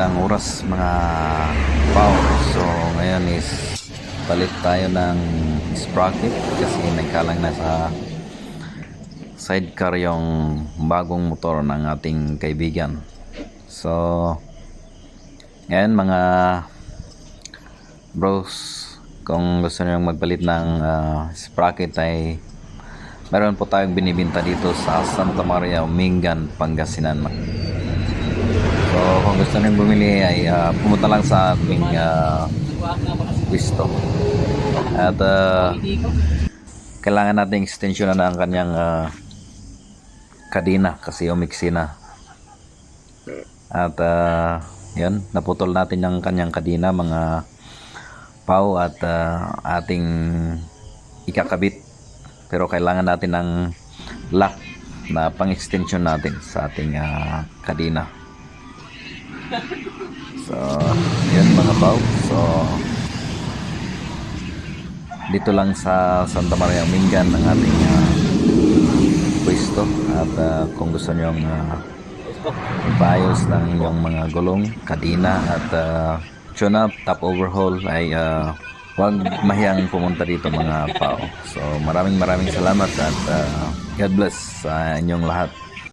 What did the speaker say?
magandang oras mga pao. So ngayon is palit tayo ng sprocket kasi nagkalang na sa sidecar yung bagong motor ng ating kaibigan. So ngayon mga bros kung gusto niyo magpalit ng ah, sprocket ay meron po tayong binibinta dito sa Santa Maria, Mingan, Pangasinan. Gusto nyo bumili ay ah, pumunta lang sa aming uh, pwesto. At ah, kailangan nating extension na ang kanyang ah, kadena kasi umiksi na. At ah, yan, naputol natin yung kanyang kadena mga pau at ah, ating ikakabit. Pero kailangan natin ng lock na pang-extension natin sa ating ah, kadena. So, yun mga pao. So, dito lang sa Santa Maria Mingan ang ating uh, pwesto. At ah, kung gusto nyo uh, ipaayos ng inyong mga gulong, kadina at uh, tune up, top overhaul ay uh, huwag mahiyang pumunta dito mga pao. So, maraming maraming salamat at ah, God bless sa inyong lahat.